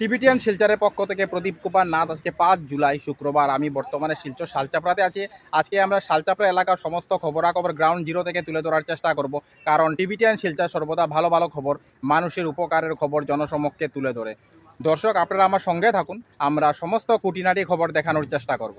Tibetan শিলচরের পক্ষ থেকে প্রদীপ কুমার নাথ আজকে পাঁচ জুলাই শুক্রবার। আমি বর্তমানে শিলচর শালচাপড়াতে আছি। আজকে আমরা শালচাপড়া এলাকার সমস্ত খবরাখবর গ্রাউন্ড জিরো থেকে তুলে ধরার চেষ্টা করব। কারণ টিবিটিয়ান শিলচর সর্বদা ভালো ভালো খবর, মানুষের উপকারের খবর জনসমক্ষে তুলে ধরে। দর্শক, আপনারা আমার সঙ্গে থাকুন। আমরা সমস্ত কুটিনাটি খবর দেখানোর চেষ্টা করব।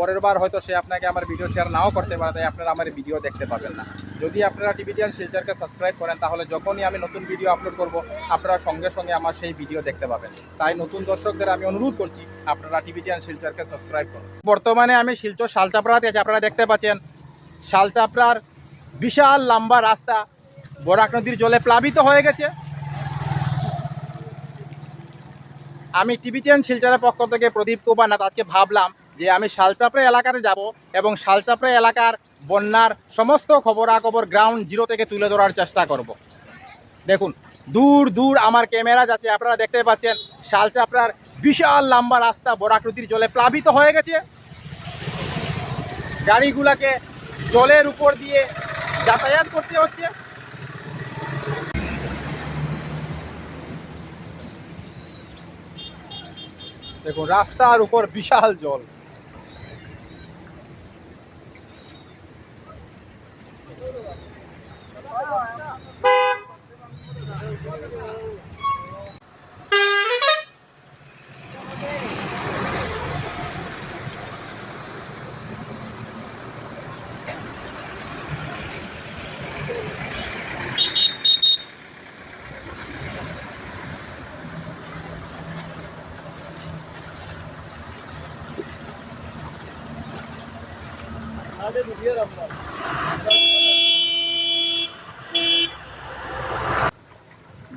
পরের বার হয়তো সে আপনাকে আমার ভিডিও শেয়ার নাও করতে পারে, তাই আপনারা আমার ভিডিও দেখতে পাবেন না। যদি আপনারা টিভিটিয়ান শিলচরকে সাবস্ক্রাইব করেন, তাহলে যখনই আমি নতুন ভিডিও আপলোড করব, আপনারা সঙ্গে সঙ্গে আমার সেই ভিডিও দেখতে পাবেন। তাই নতুন দর্শকদের আমি অনুরোধ করছি, আপনারা টিভিটিয়ান শিলচরকে সাবস্ক্রাইব করুন। বর্তমানে আমি শিলচর শালচাপড়াতে আছি, আপনারা দেখতে পাচ্ছেন, শালচাপড়ার বিশাল লম্বা রাস্তা, বরাক নদীর জলে প্লাবিত হয়ে গেছে। আমি টিভিটিয়ান শিলচরের পক্ষ থেকে প্রদীপ কুমার নাথ আজকে ভাবলাম যে আমি শালচাপড়া এলাকাতে যাব এবং শালচাপড়া এলাকার বন্যার সমস্ত খবরাখবর গ্রাউন্ড জিরো থেকে তুলে ধরার চেষ্টা করব। দেখুন, দূর দূর আমার ক্যামেরা যাচ্ছে, আপনারা দেখতে পাচ্ছেন, শালচাপড়ার বিশাল লম্বা রাস্তা বরাকৃতির জলে প্লাবিত হয়ে গেছে। গাড়িগুলাকে জলের উপর দিয়ে যাতায়াত করতে হচ্ছে। দেখুন, রাস্তার উপর বিশাল জল। Hadi bir.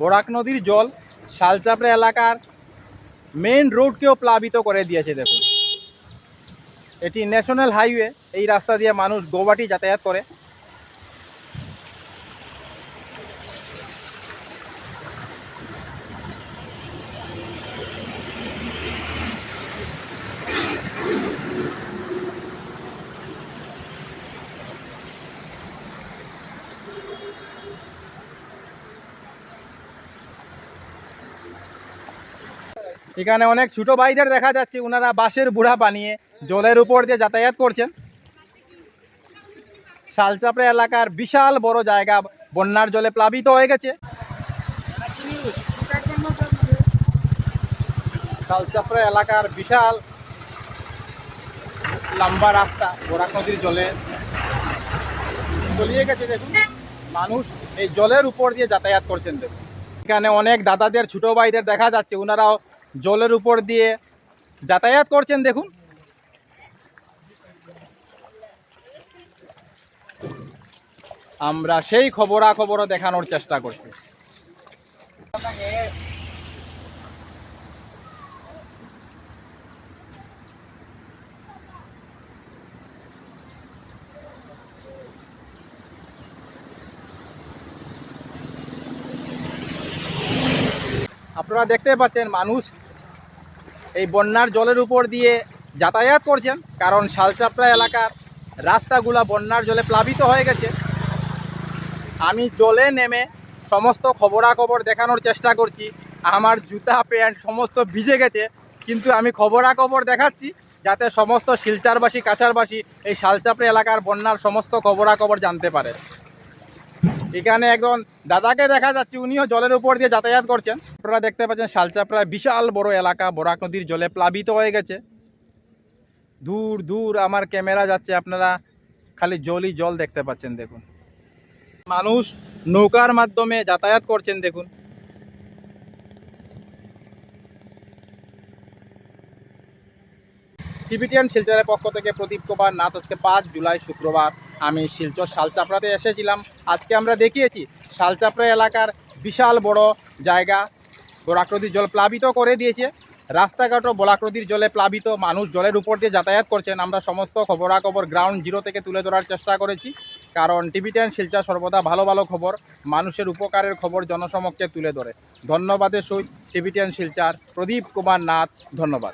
বরাক নদীর জল শালচাপড়া এলাকার মেন রোডকেও প্লাবিত করে দিয়েছে, দেখুন। এটি ন্যাশনাল হাইওয়ে এই রাস্তা দিয়ে মানুষ গোবাটি যাতায়াত করে। এখানে অনেক ছোট ভাইদের দেখা যাচ্ছে ওনারা বাঁশের বুড়া বানিয়ে জলের উপর দিয়ে যাতায়াত করছেন। শালচাপড়া এলাকার বিশাল বড় জায়গা, বন্যার জলে প্লাবিত হয়ে গেছে। শালচাপড়া এলাকার বিশাল লম্বা রাস্তা বরাক নদীর জলে তলিয়ে গেছে, দেখুন। মানুষ এই জলের উপর দিয়ে যাতায়াত করছেন, দেখুন। এখানে অনেক দাদাদের, ছোট ভাইদের দেখা যাচ্ছে ওনারাও জলের উপর দিয়ে যাতায়াত করছেন, দেখুন। আমরা সেই খবরাখবরও দেখানোর চেষ্টা করছি। আপনারা দেখতে পাচ্ছেন, মানুষ এই বন্যার জলের উপর দিয়ে যাতায়াত করছেন, কারণ শালচাপড়া এলাকার রাস্তাগুলা বন্যার জলে প্লাবিত হয়ে গেছে। আমি জলে নেমে সমস্ত খবরাখবর দেখানোর চেষ্টা করছি, আমার জুতা, প্যান্ট সমস্ত ভিজে গেছে, কিন্তু আমি খবরাখবর দেখাচ্ছি যাতে সমস্ত শিলচারবাসী, কাছারবাসী এই শালচাপড়া এলাকার বন্যার সমস্ত খবরাখবর জানতে পারে। এখানে একজন দাদাকে দেখা যাচ্ছে, উনিও জলের উপর দিয়ে যাতায়াত করছেন। আপনারা দেখতে পাচ্ছেন শালচাপড়া বিশাল বড় এলাকা, বরাক নদীর জলে প্লাবিত হয়ে গেছে। দূর দূর আমার ক্যামেরা যাচ্ছে, আপনারা খালি জলই জল দেখতে পাচ্ছেন, দেখুন। মানুষ নৌকার মাধ্যমে যাতায়াত করছেন, দেখুন। টিবিটিয়ান শিলচরের পক্ষ থেকে প্রদীপ কুমার, নাথ আজকে পাঁচ জুলাই শুক্রবার। আমি শিলচর শালচাপড়াতে এসেছিলাম। আজকে আমরা দেখিয়েছি শালচাপড়া এলাকার বিশাল বড় জায়গা। বরাকরদির জল প্লাবিত করে দিয়েছে। রাস্তাঘাটও বলাকরদির জলে প্লাবিত। মানুষ জলের উপর দিয়ে যাতায়াত করছেন। আমরা সমস্ত খবরাখবর গ্রাউন্ড জিরো থেকে তুলে ধরার চেষ্টা করেছি। কারণ টিভিটিয়ান শিলচর সর্বদা ভালো ভালো খবর। মানুষের উপকারের খবর জনসমক্ষে তুলে ধরে। ধন্যবাদের সহিত টিভিটিয়ান শিলচার। প্রদীপ কুমার নাথ, ধন্যবাদ।